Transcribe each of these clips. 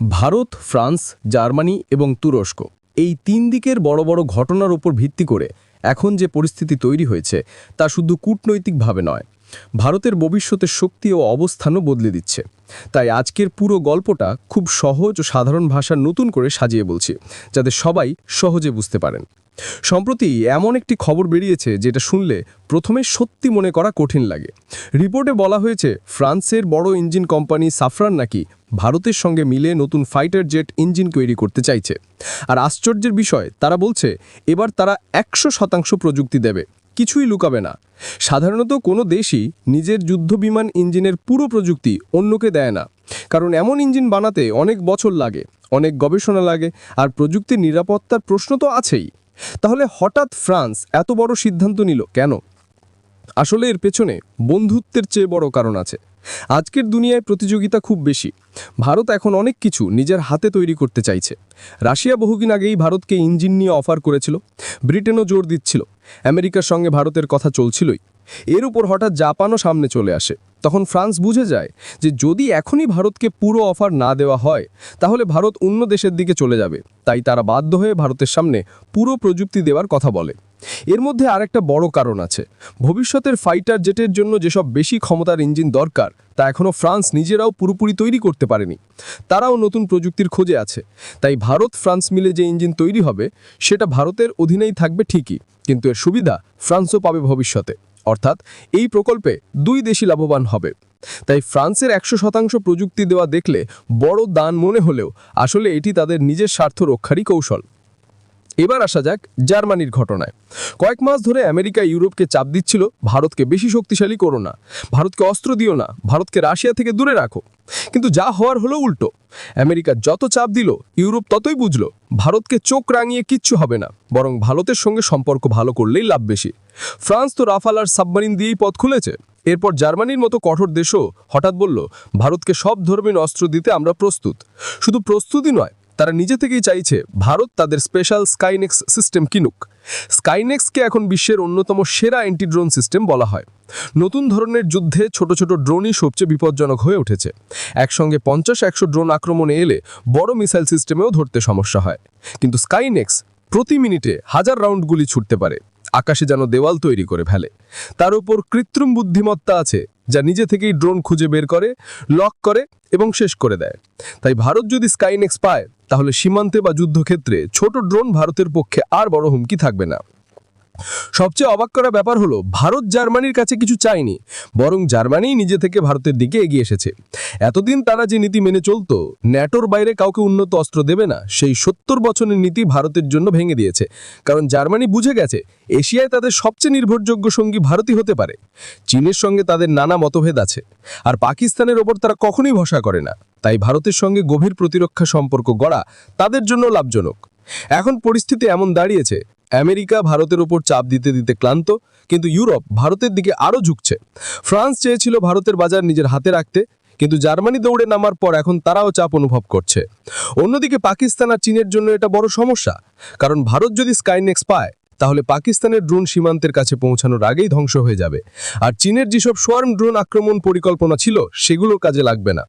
Bharat, France, Germany এবং তুরস্ক। এই তিন দিকের বড় বড় ঘটনার উপর ভিত্তি করে এখন যে পরিস্থিতি তৈরি হয়েছে, তা শুধু কূটনৈতিকভাবে নয়, ভারতের ভবিষ্যতের শক্তি ও অবস্থানও বদলে দিচ্ছে। তাই আজকের পুরো গল্পটা খুব সহজ ও সাধারণ ভাষা নতুন করে সাজিয়ে বলছি, যাতে সবাই সহজে বুঝতে পারেন। সম্প্রতি এমন একটি খবর বেরিয়েছে যেটা শুনলে প্রথমে সত্যি মনে করা কঠিন লাগে। রিপোর্টে বলা হয়েছে, ফ্রান্সের বড় ইঞ্জিন কোম্পানি সাফরান নাকি ভারতের সঙ্গে মিলে নতুন ফাইটার জেট ইঞ্জিন তৈরি করতে চাইছে। আর আশ্চর্যের বিষয়, তারা বলছে, এবার তারা একশো শতাংশ প্রযুক্তি দেবে, কিছুই লুকাবে না। সাধারণত কোনো দেশই নিজের যুদ্ধবিমান ইঞ্জিনের পুরো প্রযুক্তি অন্যকে দেয় না। কারণ এমন ইঞ্জিন বানাতে অনেক বছর লাগে, অনেক গবেষণা লাগে, আর প্রযুক্তির নিরাপত্তার প্রশ্ন তো আছেই। তাহলে হঠাৎ ফ্রান্স এত বড় সিদ্ধান্ত নিল কেন? আসলে এর পেছনে বন্ধুত্বের চেয়ে বড় কারণ আছে। আজকের দুনিয়ায় প্রতিযোগিতা খুব বেশি। ভারত এখন অনেক কিছু নিজের হাতে তৈরি করতে চাইছে। রাশিয়া বহুদিন আগেই ভারতকে ইঞ্জিন নিয়ে অফার করেছিল। ব্রিটেনও জোর দিচ্ছিল। আমেরিকার সঙ্গে ভারতের কথা চলছিলই। এর উপর হঠাৎ জাপানও সামনে চলে আসে। তখন ফ্রান্স বুঝে যায় যে যদি এখনই ভারতকে পুরো অফার না দেওয়া হয়, তাহলে ভারত অন্য দেশের দিকে চলে যাবে। তাই তারা বাধ্য হয়ে ভারতের সামনে পুরো প্রযুক্তি দেওয়ার কথা বলে। এর মধ্যে আরেকটা বড় কারণ আছে। ভবিষ্যতের ফাইটার জেটের জন্য যেসব বেশি ক্ষমতার ইঞ্জিন দরকার, তা এখনও ফ্রান্স নিজেরাও পুরোপুরি তৈরি করতে পারেনি। তারাও নতুন প্রযুক্তির খোঁজে আছে। তাই ভারত ফ্রান্স মিলে যে ইঞ্জিন তৈরি হবে, সেটা ভারতের অধীনেই থাকবে ঠিকই। কিন্তু এর সুবিধা ফ্রান্সও পাবে ভবিষ্যতে। অর্থাৎ এই প্রকল্পে দুই দেশই লাভবান হবে। তাই ফ্রান্সের একশো শতাংশ প্রযুক্তি দেওয়া দেখলে বড় দান মনে হলেও আসলে এটি তাদের নিজের স্বার্থ রক্ষারই কৌশল। এবার আসা যাক জার্মানির ঘটনায়। কয়েক মাস ধরে আমেরিকা ইউরোপকে চাপ দিচ্ছিল ভারতকে বেশি শক্তিশালী করো না, ভারতকে অস্ত্র দিও না, ভারতকে রাশিয়া থেকে দূরে রাখো। কিন্তু যা হওয়ার হলো উল্টো। আমেরিকা যত চাপ দিল, ইউরোপ ততই বুঝলো, ভারতকে চোখ রাঙিয়ে কিচ্ছু হবে না, বরং ভারতের সঙ্গে সম্পর্ক ভালো করলেই লাভ বেশি। ফ্রান্স তো রাফাল আর সাবমারিন দিয়েই পথ খুলেছে। এরপর জার্মানির মতো কঠোর দেশও হঠাৎ বলল, ভারতকে সব ধর্মীয় অস্ত্র দিতে আমরা প্রস্তুত। শুধু প্রস্তুতি নয় তারা নিজে থেকেই চাইছে ভারত তাদের স্পেশাল স্কাইনেক্স সিস্টেম কিনুক। স্কাইনেক্সকে এখন বিশ্বের অন্যতম সেরা অ্যান্টি ড্রোন সিস্টেম বলা হয়। নতুন ধরনের যুদ্ধে ছোট ছোট ড্রোনই সবচেয়ে বিপজ্জনক হয়ে উঠেছে। একসঙ্গে পঞ্চাশ একশো ড্রোন আক্রমণে এলে বড় মিসাইল সিস্টেমেও ধরতে সমস্যা হয়। কিন্তু স্কাইনেক্স প্রতি মিনিটে হাজার রাউন্ড গুলি ছুটতে পারে। আকাশে যেন দেওয়াল তৈরি করে ফেলে। তার উপর কৃত্রিম বুদ্ধিমত্তা আছে। যা নিজে থেকেই ড্রোন খুঁজে বের করে, লক করে এবং শেষ করে দেয়। তাই ভারত যদি স্কাইনেক্স পায়, তাহলে সীমান্তে বা যুদ্ধক্ষেত্রে ছোট ড্রোন ভারতের পক্ষে আর বড় হুমকি থাকবে না। সবচেয়ে অবাক করা ব্যাপার হলো, ভারত জার্মানির কাছে কিছু চায়নি, বরং জার্মানিই নিজে থেকে ভারতের দিকে এগিয়ে এসেছে। এতদিন তারা যে নীতি মেনে চলতো, ন্যাটোর বাইরে কাউকে উন্নত অস্ত্র দেবে না, সেই সত্তর বছরের নীতি ভারতের জন্য ভেঙে দিয়েছে। কারণ জার্মানি বুঝে গেছে, এশিয়ায় তাদের সবচেয়ে নির্ভরযোগ্য সঙ্গী ভারতই হতে পারে। চীনের সঙ্গে তাদের নানা মতভেদ আছে, আর পাকিস্তানের ওপর তারা কখনোই ভরসা করে না। তাই ভারতের সঙ্গে গভীর প্রতিরক্ষা সম্পর্ক গড়া তাদের জন্য লাভজনক। এখন পরিস্থিতি এমন দাঁড়িয়েছে আমেরিকা ভারতের ওপর চাপ দিতে দিতে ক্লান্ত, কিন্তু ইউরোপ ভারতের দিকে আরও ঝুঁকছে। ফ্রান্স চেয়েছিল ভারতের বাজার নিজের হাতে রাখতে, কিন্তু জার্মানি দৌড়ে নামার পর এখন তারাও চাপ অনুভব করছে। অন্যদিকে পাকিস্তান আর চীনের জন্য এটা বড় সমস্যা, কারণ ভারত যদি স্কাইনেক্স পায়, তাহলে পাকিস্তানের ড্রোন সীমান্তের কাছে পৌঁছানোর আগেই ধ্বংস হয়ে যাবে। আর চীনের যেসব সোয়ার্ম ড্রোন আক্রমণ পরিকল্পনা ছিল, সেগুলো কাজে লাগবে না।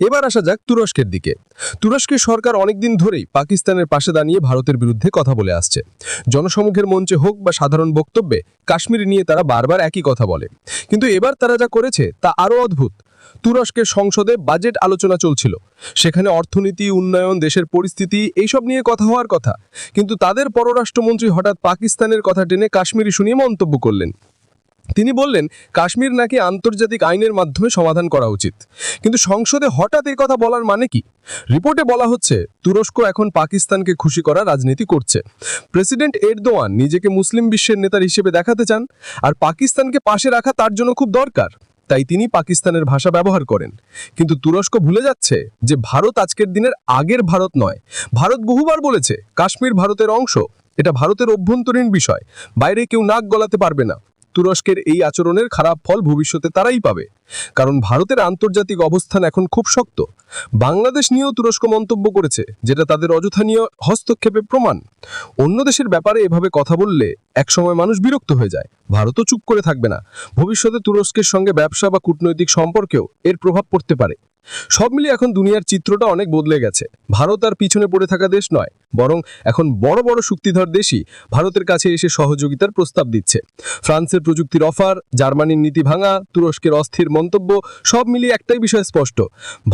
এবার আসা যাক তুরস্কের দিকে। তুরস্কের সরকার অনেকদিন ধরেই পাকিস্তানের পাশে দাঁড়িয়ে ভারতের বিরুদ্ধে কথা বলে আসছে। জনসমুখের মঞ্চে হোক বা সাধারণ বক্তব্যে, কাশ্মীর নিয়ে তারা বারবার একই কথা বলে। কিন্তু এবার তারা যা করেছে, তা আরও অদ্ভুত। তুরস্কের সংসদে বাজেট আলোচনা চলছিল। সেখানে অর্থনীতি, উন্নয়ন, দেশের পরিস্থিতি, এইসব নিয়ে কথা হওয়ার কথা। কিন্তু তাদের পররাষ্ট্রমন্ত্রী হঠাৎ পাকিস্তানের কথা টেনে কাশ্মীরি শুনিয়ে মন্তব্য করলেন। তিনি বললেন, কাশ্মীর নাকি আন্তর্জাতিক আইনের মাধ্যমে সমাধান করা উচিত। কিন্তু সংসদে হঠাৎ এই কথা বলার মানে কি? রিপোর্টে বলা হচ্ছে, তুরস্ক এখন পাকিস্তানকে খুশি করা রাজনীতি করছে। প্রেসিডেন্ট এরদোয়ান নিজেকে মুসলিম বিশ্বের নেতার হিসেবে দেখাতে চান, আর পাকিস্তানকে পাশে রাখা তার জন্য খুব দরকার। তাই তিনি পাকিস্তানের ভাষা ব্যবহার করেন। কিন্তু তুরস্ক ভুলে যাচ্ছে যে ভারত আজকের দিনের আগের ভারত নয়। ভারত বহুবার বলেছে, কাশ্মীর ভারতের অংশ। এটা ভারতের অভ্যন্তরীণ বিষয়। বাইরে কেউ নাক গলাতে পারবে না। তুরস্কের এই আচরণের খারাপ ফল ভবিষ্যতে তারাই পাবে। কারণ ভারতের আন্তর্জাতিক অবস্থান এখন খুব শক্ত। বাংলাদেশ নিয়েও তুরস্ক মন্তব্য করেছে, যেটা তাদের অযথা নিয়ে হস্তক্ষেপে প্রমাণ। অন্য দেশের ব্যাপারে এভাবে কথা বললে একসময় মানুষ বিরক্ত হয়ে যায়। ভারতও চুপ করে থাকবে না। ভবিষ্যতে তুরস্কের সঙ্গে ব্যবসা বা কূটনৈতিক সম্পর্কেও এর প্রভাব পড়তে পারে। সব মিলিয়ে এখন দুনিয়ার চিত্রটা অনেক বদলে গেছে। ভারত আর পিছনে পড়ে থাকা দেশ নয়, বরং এখন বড় বড় শক্তিধর দেশই ভারতের কাছে এসে সহযোগিতার প্রস্তাব দিচ্ছে। ফ্রান্সের প্রযুক্তির অফার, জার্মানির নীতি ভাঙা, তুরস্কের অস্থির মন্তব্য, সব মিলিয়ে একটাই বিষয় স্পষ্ট।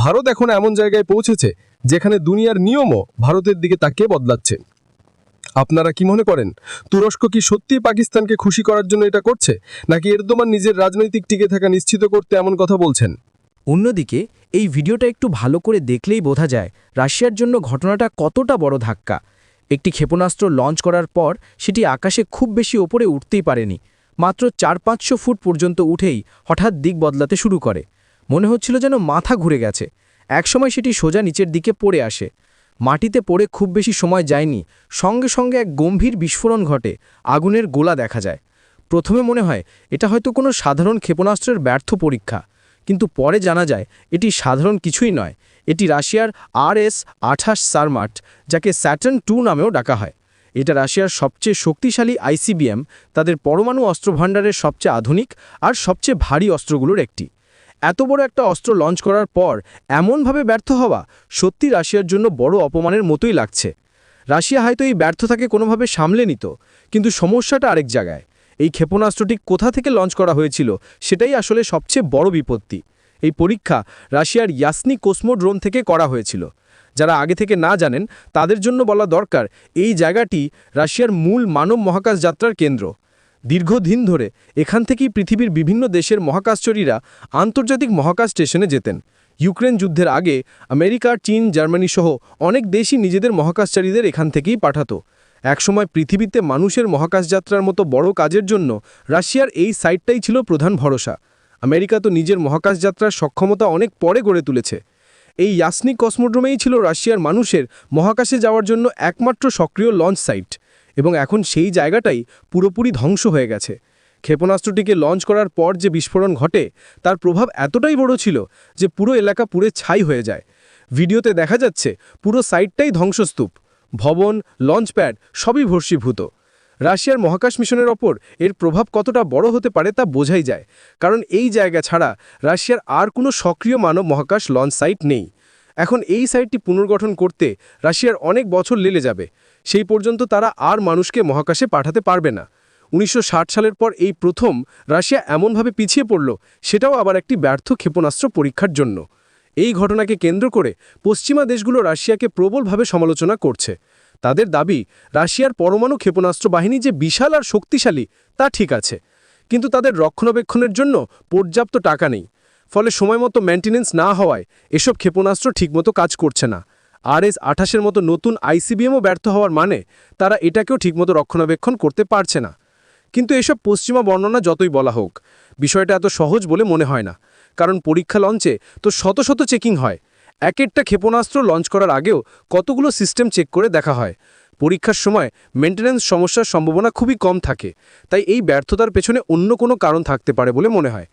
ভারত এখন এমন জায়গায় পৌঁছেছে যেখানে দুনিয়ার নিয়মও ভারতের দিকে তাকিয়ে বদলাচ্ছে। আপনারা কি মনে করেন, তুরস্ক কি সত্যিই পাকিস্তানকে খুশি করার জন্য এটা করছে, নাকি এরদোমান নিজের রাজনৈতিক টিকে থাকা নিশ্চিত করতে এমন কথা বলছেন? অন্যদিকে, এই ভিডিওটা একটু ভালো করে দেখলেই বোঝা যায় রাশিয়ার জন্য ঘটনাটা কতটা বড় ধাক্কা। একটি ক্ষেপণাস্ত্র লঞ্চ করার পর সেটি আকাশে খুব বেশি ওপরে উঠতেই পারেনি। মাত্র চার পাঁচশো ফুট পর্যন্ত উঠেই হঠাৎ দিক বদলাতে শুরু করে। মনে হচ্ছিল যেন মাথা ঘুরে গেছে। একসময় সেটি সোজা নিচের দিকে পড়ে আসে। মাটিতে পড়ে খুব বেশি সময় যায়নি। সঙ্গে সঙ্গে এক গম্ভীর বিস্ফোরণ ঘটে। আগুনের গোলা দেখা যায়। প্রথমে মনে হয় এটা হয়তো কোনো সাধারণ ক্ষেপণাস্ত্রের ব্যর্থ পরীক্ষা। কিন্তু পরে জানা যায়, এটি সাধারণ কিছুই নয়। এটি রাশিয়ার আর এস আঠাশ সারমাট যাকে স্যাটার্ন টু নামেও ডাকা হয়। এটা রাশিয়ার সবচেয়ে শক্তিশালী আইসিবিএম, তাদের পরমাণু অস্ত্রভাণ্ডারের সবচেয়ে আধুনিক আর সবচেয়ে ভারী অস্ত্রগুলোর একটি। এত বড় একটা অস্ত্র লঞ্চ করার পর এমনভাবে ব্যর্থ হওয়া সত্যি রাশিয়ার জন্য বড় অপমানের মতোই লাগছে। রাশিয়া হয়তো এই ব্যর্থতাকে কোনোভাবে সামলে নিত, কিন্তু সমস্যাটা আরেক জায়গায়। এই ক্ষেপণাস্ত্রটি কোথা থেকে লঞ্চ করা হয়েছিল সেটাই আসলে সবচেয়ে বড় বিপত্তি। এই পরীক্ষা রাশিয়ার ইয়াসনি কোসমোড্রোন থেকে করা হয়েছিল। যারা আগে থেকে না জানেন, তাদের জন্য বলা দরকার, এই জায়গাটি রাশিয়ার মূল মানব মহাকাশ যাত্রার কেন্দ্র। দীর্ঘদিন ধরে এখান থেকেই পৃথিবীর বিভিন্ন দেশের মহাকাশচরীরা আন্তর্জাতিক মহাকাশ স্টেশনে যেতেন। ইউক্রেন যুদ্ধের আগে আমেরিকা, চীন, জার্মানি সহ অনেক দেশই নিজেদের মহাকাশচারীদের এখান থেকেই পাঠাতো। একসময় পৃথিবীতে মানুষের মহাকাশ যাত্রার মতো বড় কাজের জন্য রাশিয়ার এই সাইটটাই ছিল প্রধান ভরসা। আমেরিকা তো নিজের মহাকাশ যাত্রার সক্ষমতা অনেক পরে গড়ে তুলেছে। এই ইয়াসনি কসমোড্রোমেই ছিল রাশিয়ার মানুষের মহাকাশে যাওয়ার জন্য একমাত্র সক্রিয় লঞ্চ সাইট এবং এখন সেই জায়গাটাই পুরোপুরি ধ্বংস হয়ে গেছে। ক্ষেপণাস্ত্রটিকে লঞ্চ করার পর যে বিস্ফোরণ ঘটে, তার প্রভাব এতটাই বড় ছিল যে পুরো এলাকা পুরে ছাই হয়ে যায়। ভিডিওতে দেখা যাচ্ছে, পুরো সাইটটাই ধ্বংসস্তূপ। ভবন, লঞ্চপ্যাড সবই ভর্ষীভূত রাশিয়ার মহাকাশ মিশনের ওপর এর প্রভাব কতটা বড় হতে পারে তা বোঝাই যায়, কারণ এই জায়গা ছাড়া রাশিয়ার আর কোনো সক্রিয় মানব মহাকাশ লঞ্চ সাইট নেই। এখন এই সাইটটি পুনর্গঠন করতে রাশিয়ার অনেক বছর লেলে যাবে, সেই পর্যন্ত তারা আর মানুষকে মহাকাশে পাঠাতে পারবে না। উনিশশো ষাট সালের পর এই প্রথম রাশিয়া এমনভাবে পিছিয়ে পড়ল, সেটাও আবার একটি ব্যর্থ ক্ষেপণাস্ত্র পরীক্ষার জন্য। এই ঘটনাকে কেন্দ্র করে পশ্চিমা দেশগুলো রাশিয়াকে প্রবলভাবে সমালোচনা করছে। তাদের দাবি, রাশিয়ার পরমাণু ক্ষেপণাস্ত্র বাহিনী যে বিশাল আর শক্তিশালী, তা ঠিক আছে। কিন্তু তাদের রক্ষণাবেক্ষণের জন্য পর্যাপ্ত টাকা নেই। ফলে সময়মতো মেনটেনেন্স না হওয়ায় এসব ক্ষেপণাস্ত্র ঠিকমতো কাজ করছে না। আর এস আঠাশের মতো নতুন আইসিবিএমও ব্যর্থ হওয়ার মানে তারা এটাকেও ঠিকমতো রক্ষণাবেক্ষণ করতে পারছে না। কিন্তু এসব পশ্চিমা বর্ণনা যতই বলা হোক, বিষয়টা এত সহজ বলে মনে হয় না। কারণ পরীক্ষা লঞ্চে তো শত শত চেকিং হয়। এক একটা ক্ষেপণাস্ত্র লঞ্চ করার আগেও কতগুলো সিস্টেম চেক করে দেখা হয়। পরীক্ষার সময় মেনটেন্যান্স সমস্যার সম্ভাবনা খুবই কম থাকে। তাই এই ব্যর্থতার পেছনে অন্য কোনো কারণ থাকতে পারে বলে মনে হয়।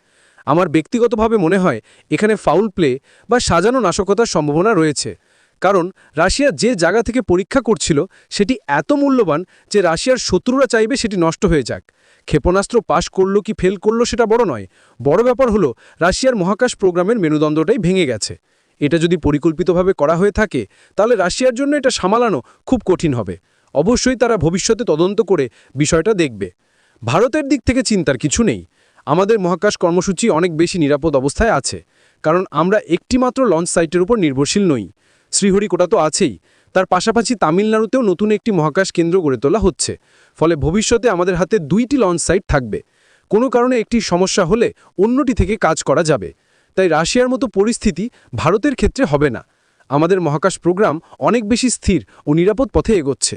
আমার ব্যক্তিগতভাবে মনে হয় এখানে ফাউল প্লে বা সাজানো নাশকতার সম্ভাবনা রয়েছে। কারণ রাশিয়া যে জায়গা থেকে পরীক্ষা করছিল, সেটি এত মূল্যবান যে রাশিয়ার শত্রুরা চাইবে সেটি নষ্ট হয়ে যাক। ক্ষেপণাস্ত্র পাশ করল কি ফেল করল সেটা বড় নয়, বড় ব্যাপার হলো রাশিয়ার মহাকাশ প্রোগ্রামের মেরুদণ্ডটাই ভেঙে গেছে। এটা যদি পরিকল্পিতভাবে করা হয়ে থাকে, তাহলে রাশিয়ার জন্য এটা সামালানো খুব কঠিন হবে। অবশ্যই তারা ভবিষ্যতে তদন্ত করে বিষয়টা দেখবে। ভারতের দিক থেকে চিন্তার কিছু নেই। আমাদের মহাকাশ কর্মসূচি অনেক বেশি নিরাপদ অবস্থায় আছে, কারণ আমরা একটিমাত্র লঞ্চ সাইটের উপর নির্ভরশীল নই। শ্রীহরিকোটা তো আছেই। তার পাশাপাশি তামিলনাড়ুতেও নতুন একটি মহাকাশ কেন্দ্র গড়ে তোলা হচ্ছে। ফলে ভবিষ্যতে আমাদের হাতে দুইটি লঞ্চ সাইট থাকবে। কোনো কারণে একটি সমস্যা হলে অন্যটি থেকে কাজ করা যাবে। তাই রাশিয়ার মতো পরিস্থিতি ভারতের ক্ষেত্রে হবে না। আমাদের মহাকাশ প্রোগ্রাম অনেক বেশি স্থির ও নিরাপদ পথে এগোচ্ছে।